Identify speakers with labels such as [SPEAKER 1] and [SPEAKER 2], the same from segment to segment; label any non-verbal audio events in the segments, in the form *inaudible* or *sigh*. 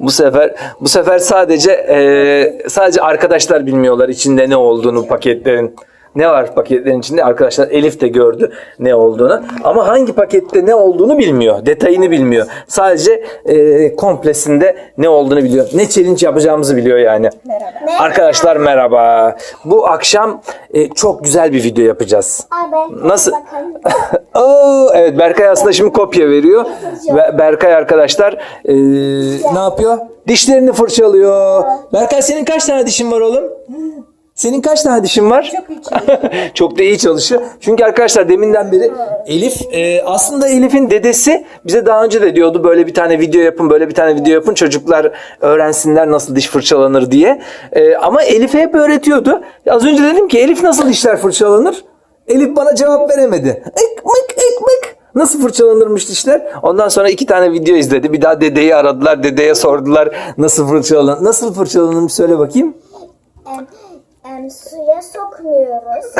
[SPEAKER 1] bu sefer bu sefer sadece e, sadece arkadaşlar bilmiyorlar içinde ne olduğunu paketlerin. Ne var paketlerin içinde? Arkadaşlar Elif de gördü ne olduğunu. Ama hangi pakette ne olduğunu bilmiyor. Detayını bilmiyor. Sadece e, komplesinde ne olduğunu biliyor. Ne challenge yapacağımızı biliyor yani. Arkadaşlar merhaba. Bu akşam e, çok güzel bir video yapacağız.
[SPEAKER 2] Abi.
[SPEAKER 1] Nasıl? *laughs* Oo, evet Berkay aslında şimdi kopya veriyor. Ve Berkay arkadaşlar e, ne yapıyor? Dişlerini fırçalıyor. Berkay senin kaç tane dişin var oğlum? Senin kaç tane dişin var? Çok iyi *laughs* Çok da iyi çalışıyor. Çünkü arkadaşlar deminden beri Elif e, aslında Elif'in dedesi bize daha önce de diyordu böyle bir tane video yapın böyle bir tane video yapın çocuklar öğrensinler nasıl diş fırçalanır diye. E, ama Elif'e hep öğretiyordu. Az önce dedim ki Elif nasıl dişler fırçalanır? Elif bana cevap veremedi. Ek mık ek mık. Nasıl fırçalanırmış dişler? Ondan sonra iki tane video izledi. Bir daha dedeyi aradılar. Dedeye sordular nasıl fırçalan nasıl fırçalanır söyle bakayım.
[SPEAKER 2] Em, em, suya sokmuyoruz.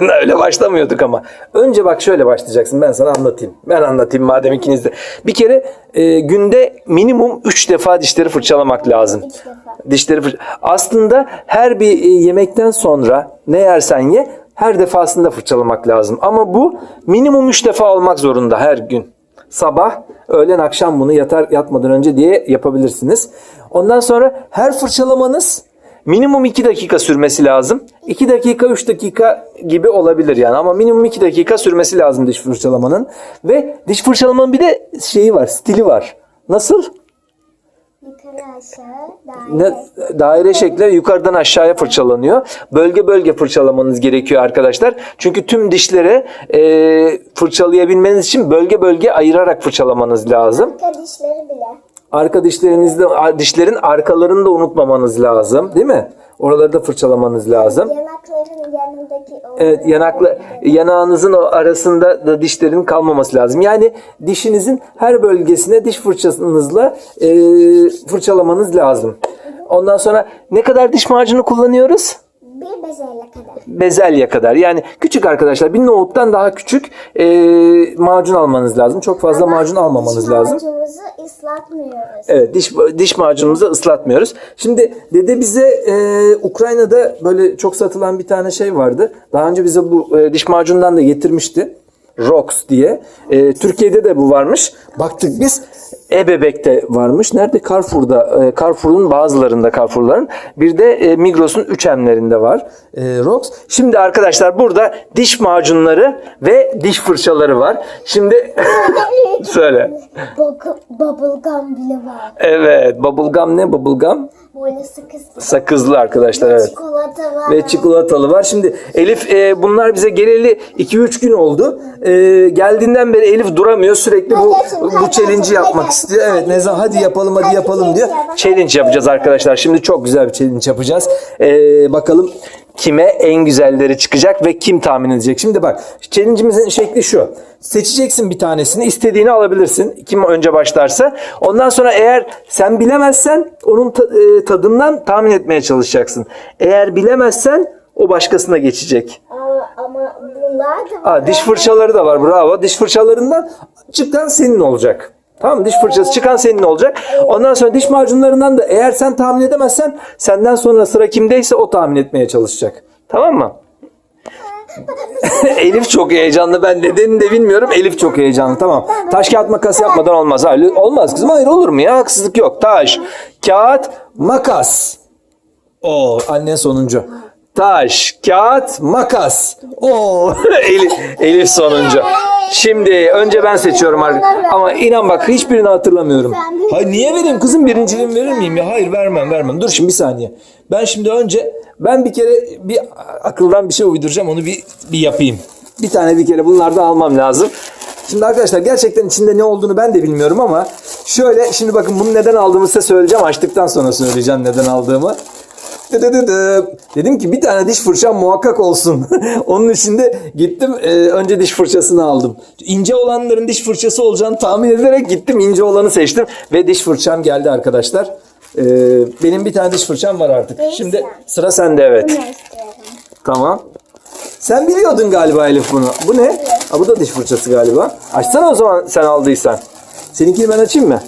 [SPEAKER 2] *laughs*
[SPEAKER 1] Öyle başlamıyorduk ama. Önce bak şöyle başlayacaksın. Ben sana anlatayım. Ben anlatayım madem ikiniz de. Bir kere e, günde minimum 3 defa dişleri fırçalamak lazım.
[SPEAKER 2] Üç defa.
[SPEAKER 1] Dişleri fırça- Aslında her bir e, yemekten sonra ne yersen ye her defasında fırçalamak lazım. Ama bu minimum 3 defa olmak zorunda her gün. Sabah, öğlen, akşam bunu yatar yatmadan önce diye yapabilirsiniz. Ondan sonra her fırçalamanız minimum 2 dakika sürmesi lazım. 2 dakika 3 dakika gibi olabilir yani ama minimum 2 dakika sürmesi lazım diş fırçalamanın. Ve diş fırçalamanın bir de şeyi var, stili var. Nasıl?
[SPEAKER 2] Yukarı aşağı daire.
[SPEAKER 1] Ne, daire şekli yukarıdan aşağıya fırçalanıyor. Bölge bölge fırçalamanız gerekiyor arkadaşlar. Çünkü tüm dişleri e, fırçalayabilmeniz için bölge bölge ayırarak fırçalamanız lazım.
[SPEAKER 2] Arka dişleri bile.
[SPEAKER 1] Arka dişlerinizde dişlerin arkalarını da unutmamanız lazım, değil mi? Oraları da fırçalamanız lazım.
[SPEAKER 2] Yanakların yanındaki.
[SPEAKER 1] Evet, yanakla yanağınızın o arasında da dişlerin kalmaması lazım. Yani dişinizin her bölgesine diş fırçanızla e, fırçalamanız lazım. Ondan sonra ne kadar diş macunu kullanıyoruz?
[SPEAKER 2] Bir bezelye kadar.
[SPEAKER 1] bezelye kadar. Yani küçük arkadaşlar bir nohuttan daha küçük e, macun almanız lazım. Çok fazla macun almamanız lazım.
[SPEAKER 2] macunumuzu ıslatmıyoruz.
[SPEAKER 1] Evet diş diş macunumuzu ıslatmıyoruz. Şimdi dede bize e, Ukrayna'da böyle çok satılan bir tane şey vardı. Daha önce bize bu e, diş macundan da getirmişti. Rox diye. E, Türkiye'de de bu varmış. Baktık biz. Ebebek'te varmış. Nerede? Carrefour'da. E, Carrefour'un bazılarında Carrefour'ların. Bir de e, Migros'un 3M'lerinde var. E, Rox. Şimdi arkadaşlar burada diş macunları ve diş fırçaları var. Şimdi *laughs* söyle.
[SPEAKER 2] Bubblegum bile var.
[SPEAKER 1] Evet. Bubblegum ne bubblegum?
[SPEAKER 2] Böyle sıkı.
[SPEAKER 1] Sakızlı arkadaşlar evet.
[SPEAKER 2] Çikolata var.
[SPEAKER 1] Ve çikolatalı var. Şimdi Elif e, bunlar bize geleli 2-3 gün oldu. E, geldiğinden beri Elif duramıyor. Sürekli bu bu challenge'i yapmak istiyor. Evet Nezah hadi yapalım hadi yapalım diyor.
[SPEAKER 2] Challenge
[SPEAKER 1] yapacağız arkadaşlar. Şimdi çok güzel bir challenge yapacağız. E, bakalım kime en güzelleri çıkacak ve kim tahmin edecek. Şimdi bak challenge'imizin şekli şu. Seçeceksin bir tanesini istediğini alabilirsin. Kim önce başlarsa. Ondan sonra eğer sen bilemezsen onun e, tadından tahmin etmeye çalışacaksın. Eğer bilemezsen o başkasına geçecek.
[SPEAKER 2] Ama, ama bunlar da var.
[SPEAKER 1] Aa, diş fırçaları da var bravo. Diş fırçalarından çıkan senin olacak. Tamam? Diş fırçası çıkan senin olacak. Ondan sonra diş macunlarından da eğer sen tahmin edemezsen senden sonra sıra kimdeyse o tahmin etmeye çalışacak. Tamam mı? *laughs* Elif çok heyecanlı. Ben nedenini de bilmiyorum. Elif çok heyecanlı. Tamam. Taş kağıt makas yapmadan olmaz. Hayır, olmaz kızım. Hayır olur mu ya? Haksızlık yok. Taş, kağıt, makas. O annen sonuncu. Taş, kağıt, makas. Oo *laughs* Elif, Elif sonuncu. Şimdi önce ben seçiyorum artık. Ama inan bak hiçbirini hatırlamıyorum. Hayır niye vereyim kızım birinciliğimi verir miyim ya? Hayır vermem vermem. Dur şimdi bir saniye. Ben şimdi önce ben bir kere bir akıldan bir şey uyduracağım onu bir, bir yapayım. Bir tane bir kere bunlardan almam lazım. Şimdi arkadaşlar gerçekten içinde ne olduğunu ben de bilmiyorum ama şöyle şimdi bakın bunu neden aldığımı size söyleyeceğim. Açtıktan sonra söyleyeceğim neden aldığımı. Dedim ki bir tane diş fırçam muhakkak olsun. *laughs* Onun için de gittim e, önce diş fırçasını aldım. İnce olanların diş fırçası olacağını tahmin ederek gittim ince olanı seçtim. Ve diş fırçam geldi arkadaşlar. E, benim bir tane diş fırçam var artık. Şimdi sıra sende evet. Tamam. Sen biliyordun galiba Elif bunu. Bu ne? Ha, bu da diş fırçası galiba. Açsana o zaman sen aldıysan. Seninkini ben açayım mı?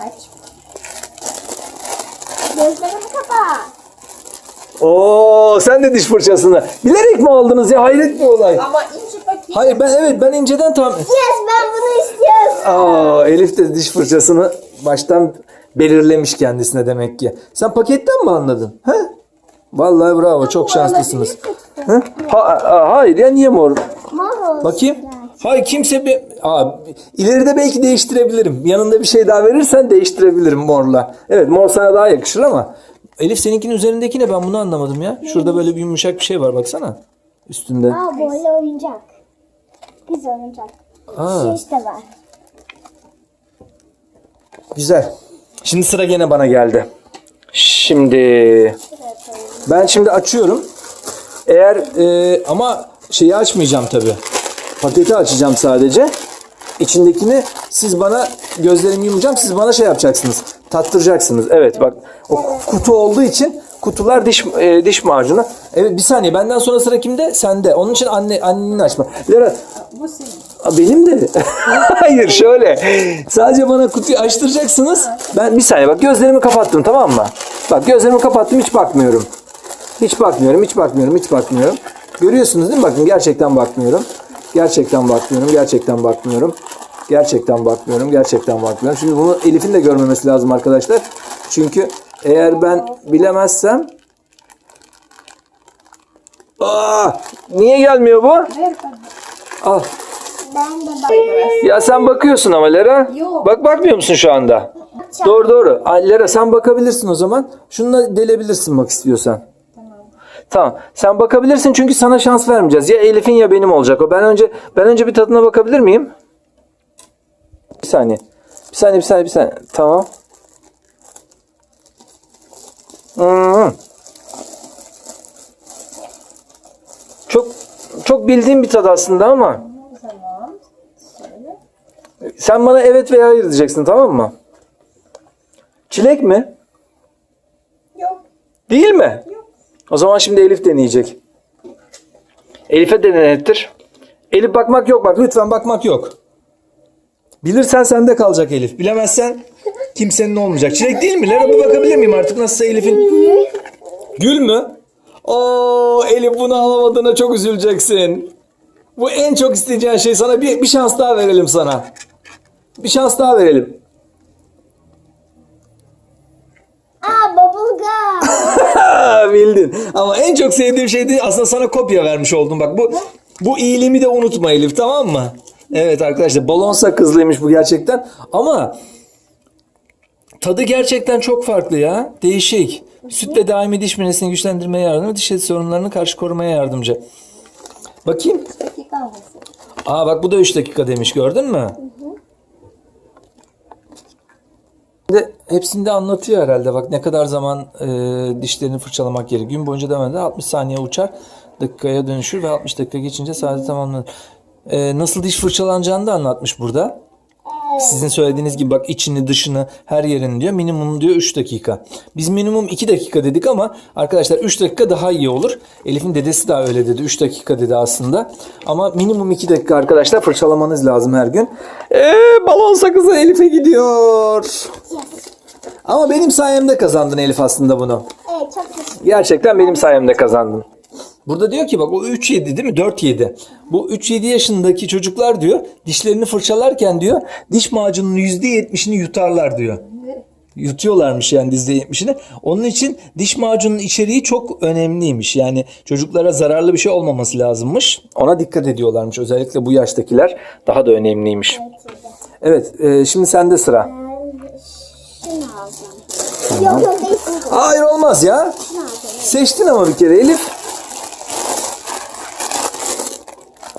[SPEAKER 2] Aç. Gözlerimi kapa.
[SPEAKER 1] Oo sen de diş fırçasını. Bilerek mi aldınız ya? Hayret bir olay.
[SPEAKER 3] Ama ince bakayım.
[SPEAKER 1] Hayır ben evet ben inceden tam...
[SPEAKER 2] Yes ben bunu istiyorum.
[SPEAKER 1] Aa Elif de diş fırçasını baştan belirlemiş kendisine demek ki. Sen paketten mi anladın? He? Vallahi bravo çok şanslısınız. He? Ha, ha- hayır ya niye mor?
[SPEAKER 2] Mor.
[SPEAKER 1] Bakayım. Hayır kimse bir... Aa, ileride belki değiştirebilirim. Yanında bir şey daha verirsen değiştirebilirim morla. Evet mor sana daha yakışır ama Elif seninkinin üzerindeki ne ben bunu anlamadım ya. Şurada böyle bir yumuşak bir şey var baksana. Üstünde.
[SPEAKER 2] Aa böyle oyuncak. Güzel oyuncak.
[SPEAKER 1] Aa.
[SPEAKER 2] Şiş de var.
[SPEAKER 1] Güzel. Şimdi sıra gene bana geldi. Şimdi ben şimdi açıyorum. Eğer e, ama şeyi açmayacağım tabi. Paketi açacağım sadece. İçindekini siz bana gözlerimi yumacağım. Siz bana şey yapacaksınız. Tattıracaksınız. Evet bak o kutu olduğu için kutular diş e, diş macunu. Evet bir saniye benden sonra sıra kimde? Sende. Onun için anne annenin açma. Lera
[SPEAKER 3] Bu senin.
[SPEAKER 1] Benim de. *laughs* Hayır şöyle. Sadece bana kutuyu açtıracaksınız. Ben bir saniye bak gözlerimi kapattım tamam mı? Bak gözlerimi kapattım hiç bakmıyorum. Hiç bakmıyorum, hiç bakmıyorum, hiç bakmıyorum. Görüyorsunuz değil mi? Bakın gerçekten bakmıyorum. Gerçekten bakmıyorum, gerçekten bakmıyorum. Gerçekten bakmıyorum, gerçekten bakmıyorum. Şimdi bunu Elif'in de görmemesi lazım arkadaşlar. Çünkü eğer ben bilemezsem... Aa, niye gelmiyor bu? Al.
[SPEAKER 2] Ben de bak.
[SPEAKER 1] Ya sen bakıyorsun ama Lera.
[SPEAKER 3] Yok.
[SPEAKER 1] Bak bakmıyor musun şu anda? Doğru doğru. Ay, Lera sen bakabilirsin o zaman. Şununla delebilirsin bak istiyorsan. Tamam. Sen bakabilirsin çünkü sana şans vermeyeceğiz. Ya Elif'in ya benim olacak o. Ben önce ben önce bir tadına bakabilir miyim? Bir saniye. Bir saniye bir saniye bir saniye. Tamam. Hmm. Çok çok bildiğim bir tad aslında ama. Sen bana evet veya hayır diyeceksin tamam mı? Çilek mi?
[SPEAKER 3] Yok.
[SPEAKER 1] Değil mi?
[SPEAKER 3] Yok.
[SPEAKER 1] O zaman şimdi Elif deneyecek. Elif'e de denettir. Elif bakmak yok bak lütfen bakmak yok. Bilirsen sende kalacak Elif. Bilemezsen kimsenin olmayacak. Çilek değil mi? Lera bir bakabilir miyim artık nasılsa Elif'in? Gül mü? Oo Elif bunu alamadığına çok üzüleceksin. Bu en çok isteyeceğin şey sana bir, bir şans daha verelim sana. Bir şans daha verelim.
[SPEAKER 2] Aa bubblegum. *laughs*
[SPEAKER 1] Bildin. Ama en çok sevdiğim şey de aslında sana kopya vermiş oldum. Bak bu bu iyiliğimi de unutma Elif tamam mı? Evet arkadaşlar balon sakızlıymış bu gerçekten. Ama tadı gerçekten çok farklı ya. Değişik. Sütle daimi diş minesini güçlendirmeye yardımcı, diş eti sorunlarına karşı korumaya yardımcı. Bakayım. Aa bak bu da 3 dakika demiş gördün mü? De, hepsinde anlatıyor herhalde bak ne kadar zaman e, dişlerini fırçalamak gerekiyor. Gün boyunca devam eder 60 saniye uçar dakikaya dönüşür ve 60 dakika geçince sadece tamamlanır. E, nasıl diş fırçalanacağını da anlatmış burada. Sizin söylediğiniz gibi bak içini dışını her yerini diyor. Minimum diyor 3 dakika. Biz minimum 2 dakika dedik ama arkadaşlar 3 dakika daha iyi olur. Elif'in dedesi de öyle dedi. 3 dakika dedi aslında. Ama minimum 2 dakika arkadaşlar fırçalamanız lazım her gün. Eee balon sakızı Elif'e gidiyor. Ama benim sayemde kazandın Elif aslında bunu.
[SPEAKER 2] Evet çok
[SPEAKER 1] Gerçekten benim sayemde kazandın. Burada diyor ki bak o 3 yedi değil mi? 4 yedi. Bu 3 7 yaşındaki çocuklar diyor dişlerini fırçalarken diyor diş macununun %70'ini yutarlar diyor. Yutuyorlarmış yani %70'ini. Onun için diş macunun içeriği çok önemliymiş. Yani çocuklara zararlı bir şey olmaması lazımmış. Ona dikkat ediyorlarmış. Özellikle bu yaştakiler daha da önemliymiş. Evet, e, şimdi sende sıra.
[SPEAKER 2] Şunu.
[SPEAKER 1] Hayır olmaz ya. Seçtin ama bir kere Elif.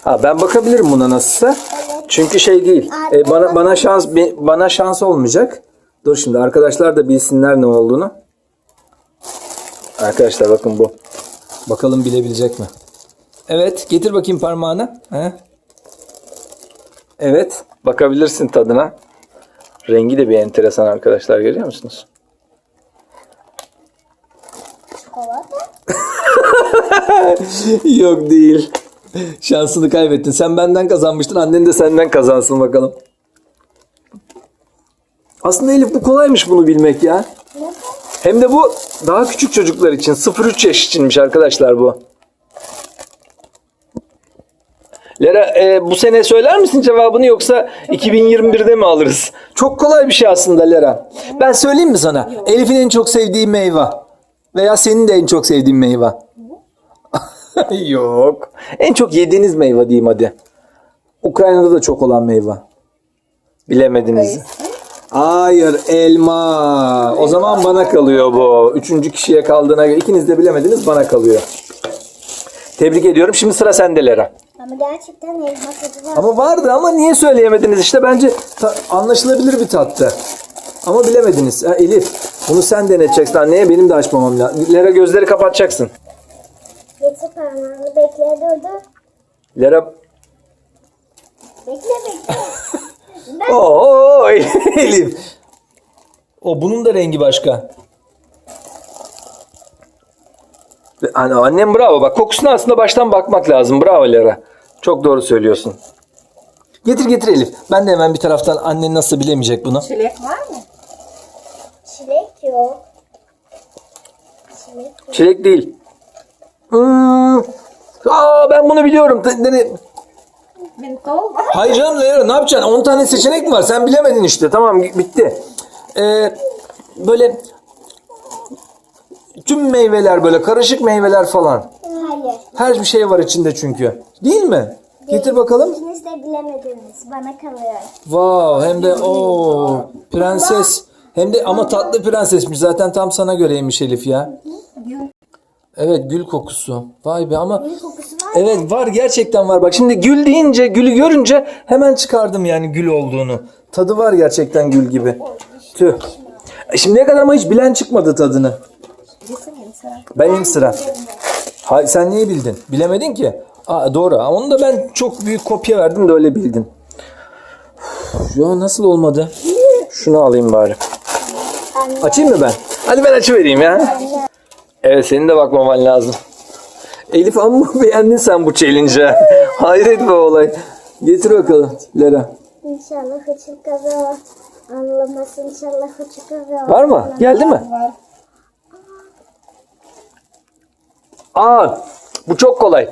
[SPEAKER 1] Ha ben bakabilirim buna nasılsa. Çünkü şey değil. e, bana bana şans bana şans olmayacak. Dur şimdi arkadaşlar da bilsinler ne olduğunu. Arkadaşlar bakın bu. Bakalım bilebilecek mi? Evet, getir bakayım parmağını. He? Evet, bakabilirsin tadına. Rengi de bir enteresan arkadaşlar görüyor musunuz?
[SPEAKER 2] Çikolata. *laughs*
[SPEAKER 1] Yok değil. *laughs* Şansını kaybettin. Sen benden kazanmıştın. Annen de senden kazansın bakalım. Aslında Elif bu kolaymış bunu bilmek ya. Hem de bu daha küçük çocuklar için 0-3 yaş içinmiş arkadaşlar bu. Lera e, bu sene söyler misin cevabını yoksa 2021'de mi alırız? Çok kolay bir şey aslında Lera. Ben söyleyeyim mi sana? Elif'in en çok sevdiği meyve. Veya senin de en çok sevdiğin meyve. *laughs* Yok. En çok yediğiniz meyve diyeyim hadi. Ukrayna'da da çok olan meyve. Bilemediniz. Hayır elma. O zaman bana kalıyor bu. Üçüncü kişiye kaldığına göre ikiniz de bilemediniz bana kalıyor. Tebrik ediyorum. Şimdi sıra sende Lera.
[SPEAKER 2] Ama gerçekten elma tadı var.
[SPEAKER 1] Ama vardı ama niye söyleyemediniz işte bence ta- anlaşılabilir bir tattı. Ama bilemediniz. Ha, Elif bunu sen deneteceksin anneye benim de açmamam lazım. Lera gözleri kapatacaksın.
[SPEAKER 2] Getir parmağını bekle dur dur.
[SPEAKER 1] Lera
[SPEAKER 2] Bekle bekle. *laughs*
[SPEAKER 1] Oo Elif. O bunun da rengi başka. Anne, annem bravo bak kokusuna aslında baştan bakmak lazım. Bravo Lera. Çok doğru söylüyorsun. Getir getir Elif. Ben de hemen bir taraftan annen nasıl bilemeyecek bunu.
[SPEAKER 3] Çilek var mı?
[SPEAKER 2] Çilek yok. Çilek yok.
[SPEAKER 1] Çilek değil. Hmm. Aa ben bunu biliyorum. De- dene-
[SPEAKER 3] Mentol var.
[SPEAKER 1] Hayır canım Leyla, ne yapacaksın? 10 tane seçenek mi var? Sen bilemedin işte. Tamam bitti. Ee, böyle tüm meyveler böyle karışık meyveler falan.
[SPEAKER 2] Hayır.
[SPEAKER 1] Her bir şey var içinde çünkü. Değil mi? Getir bakalım.
[SPEAKER 2] İkiniz de bilemediniz. Bana kalıyor.
[SPEAKER 1] Wow hem de o prenses. Hem de ama tatlı prensesmiş. Zaten tam sana göreymiş Elif ya. Evet gül kokusu. Vay be ama
[SPEAKER 2] Bir kokusu var.
[SPEAKER 1] Evet var gerçekten var. Bak şimdi gül deyince gülü görünce hemen çıkardım yani gül olduğunu. Tadı var gerçekten gül gibi. Tüh. E, Şimdiye kadar ama hiç bilen çıkmadı tadını. Ben ilk sıra. Ha, sen niye bildin? Bilemedin ki. Aa, doğru. Onu da ben çok büyük kopya verdim de öyle bildin. Üf, Ya nasıl olmadı? Şunu alayım bari. Açayım mı ben? Hadi ben açıvereyim ya. Evet senin de bakmaman lazım. Elif amma beğendin sen bu challenge'ı. *laughs* Hayret be olay. Getir bakalım Lera.
[SPEAKER 2] İnşallah hıçı kazı anlamasın. İnşallah hıçı kazı
[SPEAKER 1] Var mı? Geldi mi?
[SPEAKER 3] Var.
[SPEAKER 1] Aa bu çok kolay.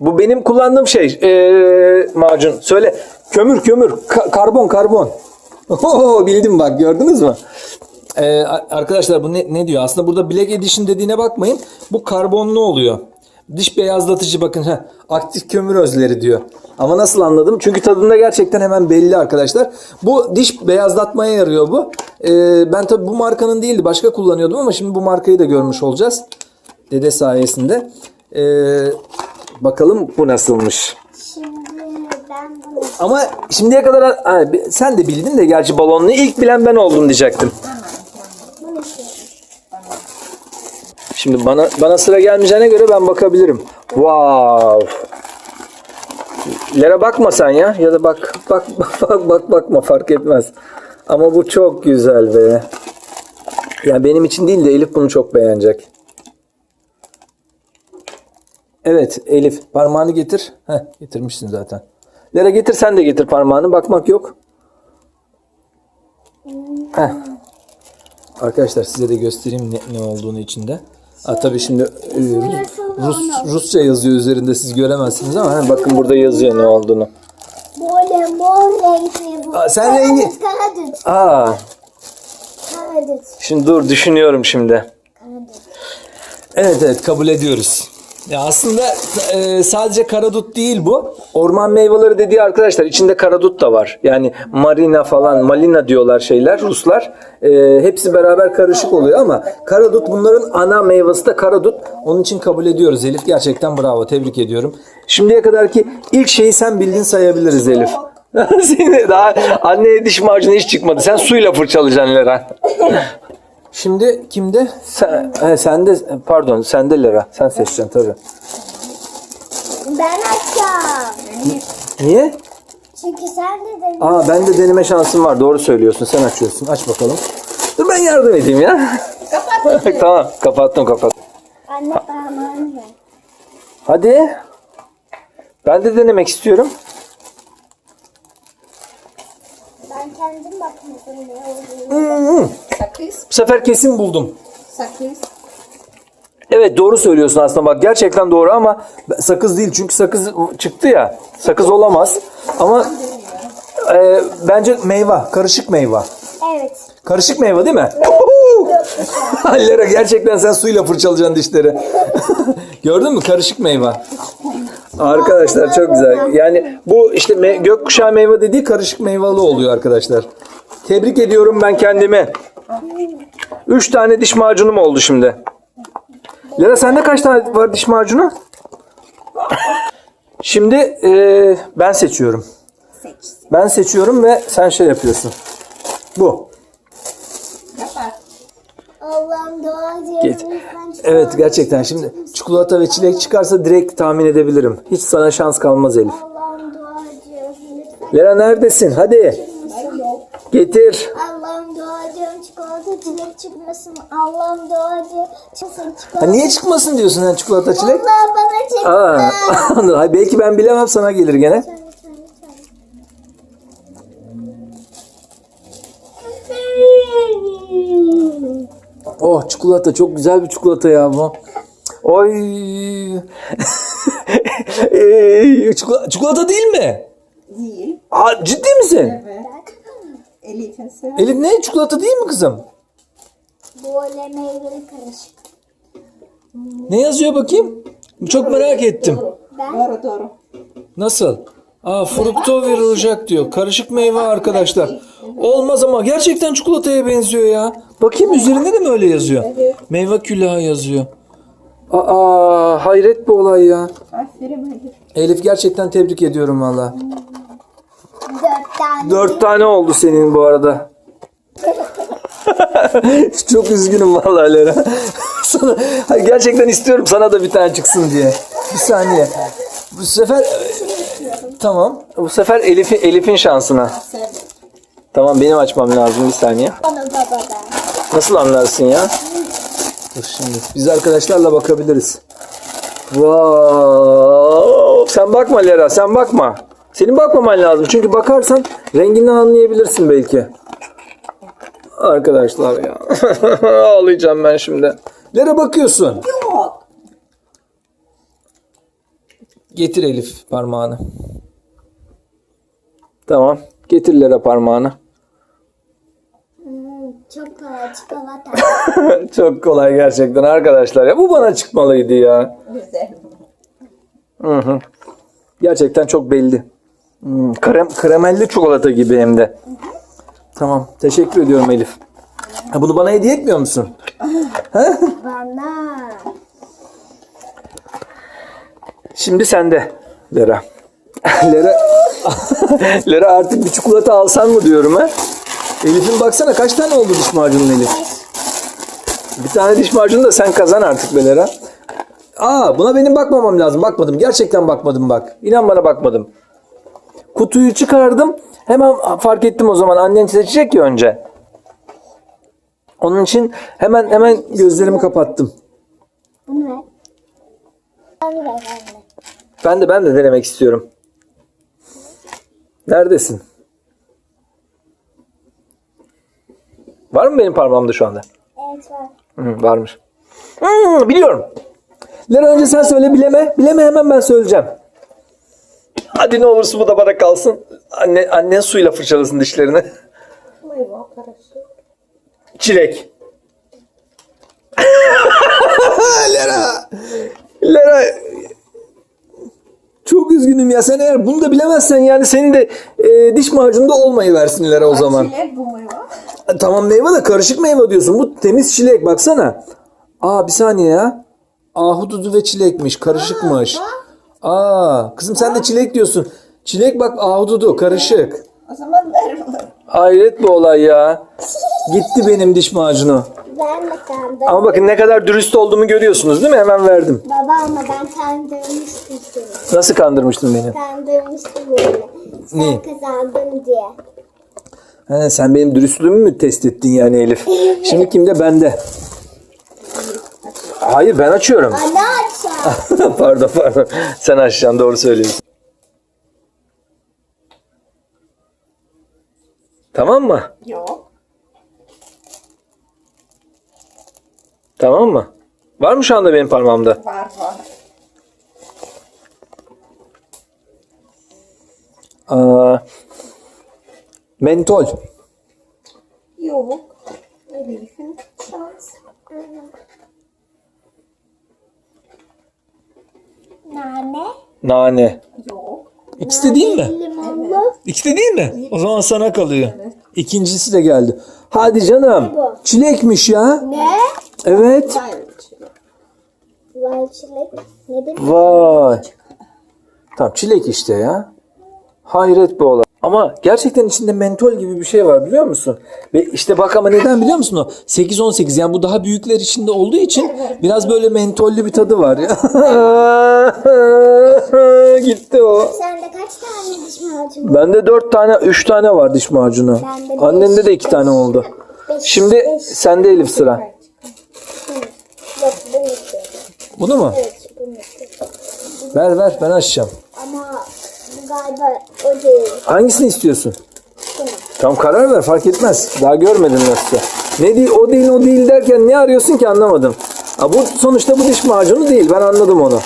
[SPEAKER 1] Bu benim kullandığım şey ee, macun. Söyle. Kömür kömür. Ka- karbon karbon. *laughs* Oho, bildim bak gördünüz mü? A- arkadaşlar bu ne, ne diyor? Aslında burada Black Edition dediğine bakmayın. Bu karbonlu oluyor. Dış beyazlatıcı bakın. Heh, aktif kömür özleri diyor. Ama nasıl anladım? Çünkü tadında gerçekten hemen belli arkadaşlar. Bu diş beyazlatmaya yarıyor bu. Ee, ben tabii bu markanın değildi. Başka kullanıyordum ama şimdi bu markayı da görmüş olacağız. Dede sayesinde. Ee, bakalım bu nasılmış. Ama şimdiye kadar ha, sen de bildin de gerçi balonlu ilk bilen ben oldum diyecektim.
[SPEAKER 2] bunu istiyorum.
[SPEAKER 1] Şimdi bana bana sıra gelmeyeceğine göre ben bakabilirim. Wow. Lera bakma sen ya ya da bak *laughs* bak bak bak bakma fark etmez. Ama bu çok güzel be. Ya benim için değil de Elif bunu çok beğenecek. Evet Elif parmağını getir. Heh, getirmişsin zaten. Lera getir sen de getir parmağını. Bakmak yok. Heh. Arkadaşlar size de göstereyim ne, ne olduğunu içinde. Ha, tabii şimdi e, Rus, Rusça yazıyor üzerinde siz göremezsiniz ama ha, bakın burada yazıyor ne olduğunu.
[SPEAKER 2] Böyle mor renkli bu.
[SPEAKER 1] Aa, sen rengi-
[SPEAKER 2] Karadut.
[SPEAKER 1] Aa,
[SPEAKER 2] Karadut.
[SPEAKER 1] şimdi dur düşünüyorum şimdi.
[SPEAKER 2] Karadut.
[SPEAKER 1] Evet evet kabul ediyoruz. Ya aslında e, sadece karadut değil bu. Orman meyveleri dediği arkadaşlar içinde karadut da var. Yani marina falan malina diyorlar şeyler Ruslar. E, hepsi beraber karışık oluyor ama karadut bunların ana meyvesi de karadut. Onun için kabul ediyoruz Elif. Gerçekten bravo. Tebrik ediyorum. Şimdiye kadarki ilk şeyi sen bildin sayabiliriz Elif. *laughs* Seni daha anneye diş macunu hiç çıkmadı. Sen suyla fırçalayacaksın Lera. *laughs* Şimdi kimde? Sen, he, sende pardon sende Lera. Sen seçeceksin tabii.
[SPEAKER 2] Ben açacağım.
[SPEAKER 1] Niye?
[SPEAKER 2] Çünkü sen de dedin.
[SPEAKER 1] Aa ben de deneme şansım var. Doğru söylüyorsun. Sen açıyorsun. Aç bakalım. Dur ben yardım edeyim ya.
[SPEAKER 3] Kapat. *laughs*
[SPEAKER 1] tamam kapattım kapattım.
[SPEAKER 2] Anne parmağını ver.
[SPEAKER 1] Hadi. Ben de denemek istiyorum.
[SPEAKER 2] Ben kendim bakmadım ne olduğunu.
[SPEAKER 1] Hmm,
[SPEAKER 3] Sakız.
[SPEAKER 1] Bu sefer kesin buldum.
[SPEAKER 3] Sakız.
[SPEAKER 1] Evet doğru söylüyorsun aslında bak gerçekten doğru ama sakız değil çünkü sakız çıktı ya. Sakız olamaz ama e, bence meyve, karışık meyve.
[SPEAKER 2] Evet.
[SPEAKER 1] Karışık meyve değil mi? Lera gerçekten sen suyla fırçalayacaksın dişleri. *laughs* Gördün mü? Karışık meyve. Arkadaşlar çok güzel. Yani bu işte me- gökkuşağı meyve dediği karışık meyveli oluyor arkadaşlar. Tebrik ediyorum ben kendimi. Üç tane diş macunum oldu şimdi. Lera sende kaç tane var diş macunu? Şimdi eee, ben seçiyorum.
[SPEAKER 3] Seç.
[SPEAKER 1] Ben seçiyorum ve sen şey yapıyorsun. Bu.
[SPEAKER 2] Çıkar.
[SPEAKER 1] Evet gerçekten şimdi çikolata ve çilek çıkarsa direkt tahmin edebilirim. Hiç sana şans kalmaz Elif.
[SPEAKER 2] Allah'ım. Lütfen.
[SPEAKER 1] Lera neredesin? Hadi. Getir.
[SPEAKER 2] Allah'ım dua ediyorum çikolata çilek çıkmasın. Allah'ım dua ediyorum çıksın
[SPEAKER 1] Ha,
[SPEAKER 2] çikolata.
[SPEAKER 1] niye çıkmasın diyorsun sen çikolata çilek?
[SPEAKER 2] Allah bana çıksın.
[SPEAKER 1] Aa, *laughs* anladım. Hayır, belki ben bilemem sana gelir gene.
[SPEAKER 2] Lütfen, lütfen, lütfen.
[SPEAKER 1] Oh çikolata çok güzel bir çikolata ya bu. Oy. *laughs* Çikolata, çikolata değil mi?
[SPEAKER 3] Değil.
[SPEAKER 1] Aa, ciddi misin?
[SPEAKER 3] Evet. Elif'in.
[SPEAKER 1] Elif ne? Çikolata değil mi kızım?
[SPEAKER 2] Böyle meyveli karışık.
[SPEAKER 1] Ne yazıyor bakayım? Çok merak ettim.
[SPEAKER 2] Ben
[SPEAKER 3] Doğru doğru.
[SPEAKER 1] Nasıl? Aa frukto verilecek diyor. Karışık meyve arkadaşlar. Olmaz ama gerçekten çikolataya benziyor ya. Bakayım üzerinde de mi öyle yazıyor? Meyve külahı yazıyor. Aa hayret bir olay ya.
[SPEAKER 3] Elif.
[SPEAKER 1] Gerçekten tebrik ediyorum valla.
[SPEAKER 2] dört tane.
[SPEAKER 1] Dört tane oldu senin bu arada. *laughs* Çok üzgünüm vallahi Lera. Sana, gerçekten istiyorum sana da bir tane çıksın diye. Bir saniye. Bu sefer tamam. Bu sefer Elif'in Elif'in şansına. Tamam benim açmam lazım bir saniye. Nasıl anlarsın ya? Dur şimdi. Biz arkadaşlarla bakabiliriz. Wow. Sen bakma Lera, sen bakma. Senin bakmaman lazım. Çünkü bakarsan renginden anlayabilirsin belki. Arkadaşlar ya. *laughs* Ağlayacağım ben şimdi. Lera bakıyorsun.
[SPEAKER 3] yok.
[SPEAKER 1] Getir Elif parmağını. Tamam. Getir Lera parmağını.
[SPEAKER 2] Hmm, çok kolay çikolata. *laughs*
[SPEAKER 1] Çok kolay gerçekten arkadaşlar ya. Bu bana çıkmalıydı ya.
[SPEAKER 3] Güzel.
[SPEAKER 1] Hı hı. Gerçekten çok belli. Hmm, krem, kremelli çikolata gibi hem de. Tamam. Teşekkür ediyorum Elif. Ha, bunu bana hediye etmiyor musun?
[SPEAKER 2] Bana.
[SPEAKER 1] Şimdi sende Lera. *laughs* Lera, *laughs* Lera artık bir çikolata alsan mı diyorum ha? Elif'in baksana kaç tane oldu diş macunun Elif? Bir tane diş macunu da sen kazan artık be Lera. Aa buna benim bakmamam lazım. Bakmadım. Gerçekten bakmadım bak. İnan bana bakmadım. Kutuyu çıkardım. Hemen fark ettim o zaman. Annen seçecek ya önce. Onun için hemen hemen gözlerimi kapattım.
[SPEAKER 2] Bunu ver. Ben ver.
[SPEAKER 1] Ben de ben de denemek istiyorum. Neredesin? Var mı benim parmağımda şu anda?
[SPEAKER 2] Evet var.
[SPEAKER 1] Hı, varmış. Hı, biliyorum. Lera önce sen söyle bileme. Bileme hemen ben söyleyeceğim. Hadi ne olursa bu da bana kalsın. Anne, annen suyla fırçalasın dişlerini.
[SPEAKER 3] Karışık.
[SPEAKER 1] Çilek. *laughs* Lera. Lera. Çok üzgünüm ya. Sen eğer bunu da bilemezsen yani senin de e, diş macununda olmayı versin Lera o zaman.
[SPEAKER 3] Çilek bu meyve.
[SPEAKER 1] E, Tamam meyve de karışık meyve diyorsun. Bu temiz çilek baksana. Aa bir saniye ya. Ahududu ve çilekmiş. Karışıkmış. Aa kızım sen de çilek diyorsun. Çilek bak ahududu karışık.
[SPEAKER 3] O zaman ver bunu.
[SPEAKER 1] Hayret bir olay ya. Gitti benim diş macunu.
[SPEAKER 2] De kandım.
[SPEAKER 1] Ama bakın ne kadar dürüst olduğumu görüyorsunuz değil mi? Hemen verdim.
[SPEAKER 2] Baba ama ben kandırmıştım seni.
[SPEAKER 1] Nasıl kandırmıştın beni?
[SPEAKER 2] Kandırmıştım beni. Sen
[SPEAKER 1] Ne?
[SPEAKER 2] kazandın diye.
[SPEAKER 1] He, sen benim dürüstlüğümü mü test ettin yani Elif? Şimdi kimde? Bende. Hayır ben açıyorum.
[SPEAKER 2] Anne açar. *laughs*
[SPEAKER 1] pardon pardon. Sen açacaksın doğru söylüyorsun. Tamam mı?
[SPEAKER 3] Yok.
[SPEAKER 1] Tamam mı? Var mı şu anda benim parmağımda?
[SPEAKER 3] Var var.
[SPEAKER 1] Aa, mentol.
[SPEAKER 3] Yok. Elif'in şans.
[SPEAKER 2] Nane.
[SPEAKER 1] Nane.
[SPEAKER 3] Yok.
[SPEAKER 1] İkisi de değil mi?
[SPEAKER 2] Limonlu.
[SPEAKER 1] İkisi de değil mi? O zaman sana kalıyor. İkincisi de geldi. Hadi canım. Çilekmiş ya.
[SPEAKER 2] Ne?
[SPEAKER 1] Evet.
[SPEAKER 2] Vay çilek.
[SPEAKER 1] Vay. Tamam çilek işte ya. Hayret bu olay. Ama gerçekten içinde mentol gibi bir şey var biliyor musun? Ve işte bak ama neden biliyor musun o? 8-18 yani bu daha büyükler içinde olduğu için biraz böyle mentollü bir tadı var ya. *laughs* Gitti o.
[SPEAKER 2] Sende kaç tane diş macunu?
[SPEAKER 1] Bende 4 tane 3 tane var diş macunu. Annende de 2 tane oldu. Şimdi sende Elif sıra.
[SPEAKER 2] Yok bunu istiyorum.
[SPEAKER 1] Bunu mu?
[SPEAKER 2] Evet bunu.
[SPEAKER 1] Ver ver ben açacağım.
[SPEAKER 2] Ama bu galiba o değil.
[SPEAKER 1] Hangisini istiyorsun?
[SPEAKER 2] Bunu.
[SPEAKER 1] Tam karar ver fark etmez. Daha görmedin nasıl. Ne değil o değil o değil derken ne arıyorsun ki anlamadım. Ha, bu sonuçta bu diş macunu değil ben anladım onu.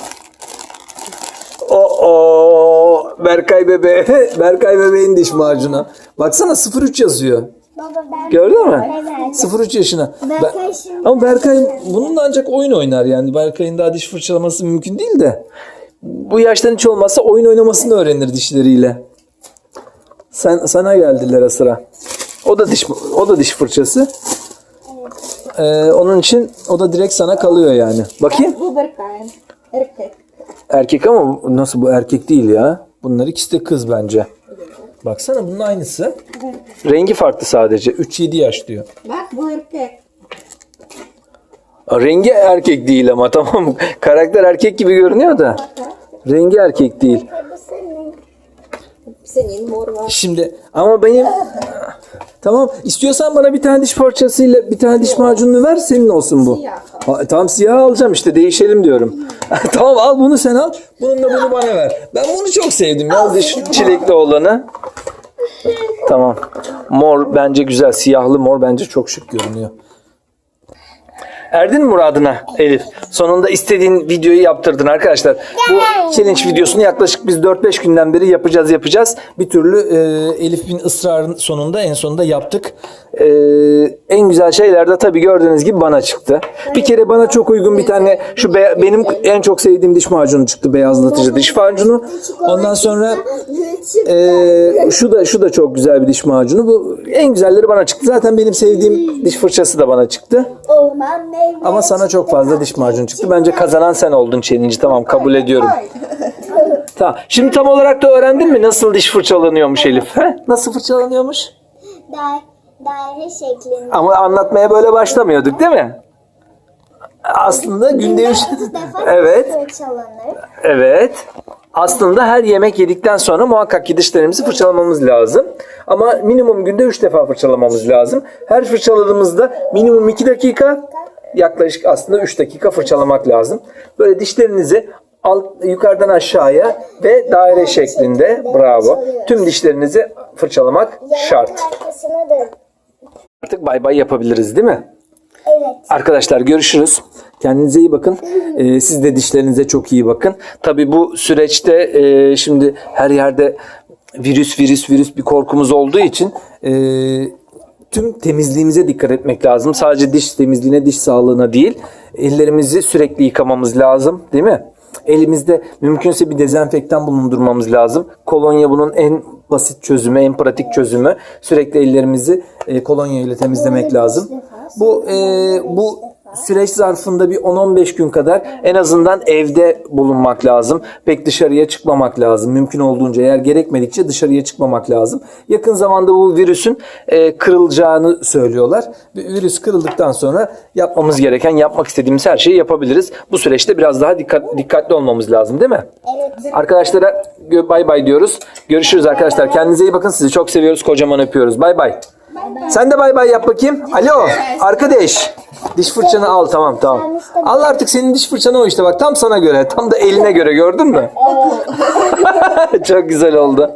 [SPEAKER 1] O Berkay bebe *laughs* Berkay bebeğin diş macunu. Baksana 03 yazıyor.
[SPEAKER 2] Baba ben...
[SPEAKER 1] Gördün mü?
[SPEAKER 2] Evet.
[SPEAKER 1] 03 yaşına.
[SPEAKER 2] Berkay şimdi-
[SPEAKER 1] ama Berkay bununla ancak oyun oynar yani. Berkay'ın daha diş fırçalaması mümkün değil de. Bu yaştan hiç olmazsa oyun oynamasını öğrenir dişleriyle. Sen sana geldiler sıra. O da diş o da diş fırçası. Ee, onun için o da direkt sana kalıyor yani. Bakayım.
[SPEAKER 3] Bu Berkay'ın. Erkek.
[SPEAKER 1] Erkek ama bu- nasıl bu erkek değil ya. Bunlar ikisi de kız bence. Baksana bunun aynısı. Rengi farklı sadece. 3-7 yaş diyor.
[SPEAKER 3] Bak bu erkek.
[SPEAKER 1] Rengi erkek değil ama *laughs* tamam mı? Karakter erkek gibi görünüyor da. Rengi erkek değil.
[SPEAKER 2] Senin.
[SPEAKER 3] Senin mor var.
[SPEAKER 1] Şimdi ama benim tamam istiyorsan bana bir tane diş fırçasıyla bir tane diş macununu ver senin olsun bu. Ha, tamam siyah alacağım işte değişelim diyorum. *laughs* tamam al bunu sen al. Bununla bunu bana ver. Ben bunu çok sevdim ya diş çilekli olanı. Tamam. Mor bence güzel. Siyahlı mor bence çok şık görünüyor. Erdin muradına Elif? Sonunda istediğin videoyu yaptırdın arkadaşlar. Bu challenge videosunu yaklaşık biz 4-5 günden beri yapacağız yapacağız. Bir türlü e, Elif'in ısrarın sonunda en sonunda yaptık. E, en güzel şeyler de tabii gördüğünüz gibi bana çıktı. Bir kere bana çok uygun bir tane şu be- benim en çok sevdiğim diş macunu çıktı. Beyazlatıcı diş macunu. Ondan sonra ee, şu da şu da çok güzel bir diş macunu. Bu en güzelleri bana çıktı. Zaten benim sevdiğim diş fırçası da bana çıktı.
[SPEAKER 2] Meyve.
[SPEAKER 1] Ama sana çok fazla diş macunu çıktı. Bence kazanan sen oldun challenge'i. Tamam kabul ediyorum. Tamam. Şimdi tam olarak da öğrendin mi nasıl diş fırçalanıyormuş Elif? He? Nasıl fırçalanıyormuş?
[SPEAKER 2] Da daire şeklinde.
[SPEAKER 1] Ama anlatmaya böyle başlamıyorduk değil mi? Aslında günde üç... Evet.
[SPEAKER 2] fırçalanır.
[SPEAKER 1] Evet. Aslında her yemek yedikten sonra muhakkak ki dişlerimizi fırçalamamız lazım. Ama minimum günde 3 defa fırçalamamız lazım. Her fırçaladığımızda minimum 2 dakika yaklaşık aslında 3 dakika fırçalamak lazım. Böyle dişlerinizi alt, yukarıdan aşağıya ve daire şeklinde bravo. Tüm dişlerinizi fırçalamak şart. Artık bay bay yapabiliriz değil mi?
[SPEAKER 2] Evet.
[SPEAKER 1] Arkadaşlar görüşürüz. Kendinize iyi bakın. Ee, siz de dişlerinize çok iyi bakın. Tabii bu süreçte e, şimdi her yerde virüs virüs virüs bir korkumuz olduğu için e, tüm temizliğimize dikkat etmek lazım. Sadece diş temizliğine, diş sağlığına değil. Ellerimizi sürekli yıkamamız lazım, değil mi? Elimizde mümkünse bir dezenfektan bulundurmamız lazım. Kolonya bunun en basit çözümü, en pratik çözümü. Sürekli ellerimizi e, kolonya ile temizlemek lazım. Bu e, bu süreç zarfında bir 10-15 gün kadar en azından evde bulunmak lazım. Pek dışarıya çıkmamak lazım. Mümkün olduğunca eğer gerekmedikçe dışarıya çıkmamak lazım. Yakın zamanda bu virüsün e, kırılacağını söylüyorlar. Virüs kırıldıktan sonra yapmamız gereken, yapmak istediğimiz her şeyi yapabiliriz. Bu süreçte biraz daha dikkat, dikkatli olmamız lazım değil mi?
[SPEAKER 2] Evet.
[SPEAKER 1] Arkadaşlara bay bay diyoruz. Görüşürüz arkadaşlar. Kendinize iyi bakın. Sizi çok seviyoruz. Kocaman öpüyoruz. Bay bay. Sen de bay bay yap bakayım. Alo arkadaş. Diş fırçanı al tamam tamam. Al artık senin diş fırçanı o işte bak tam sana göre. Tam da eline göre gördün mü? *laughs* çok güzel oldu.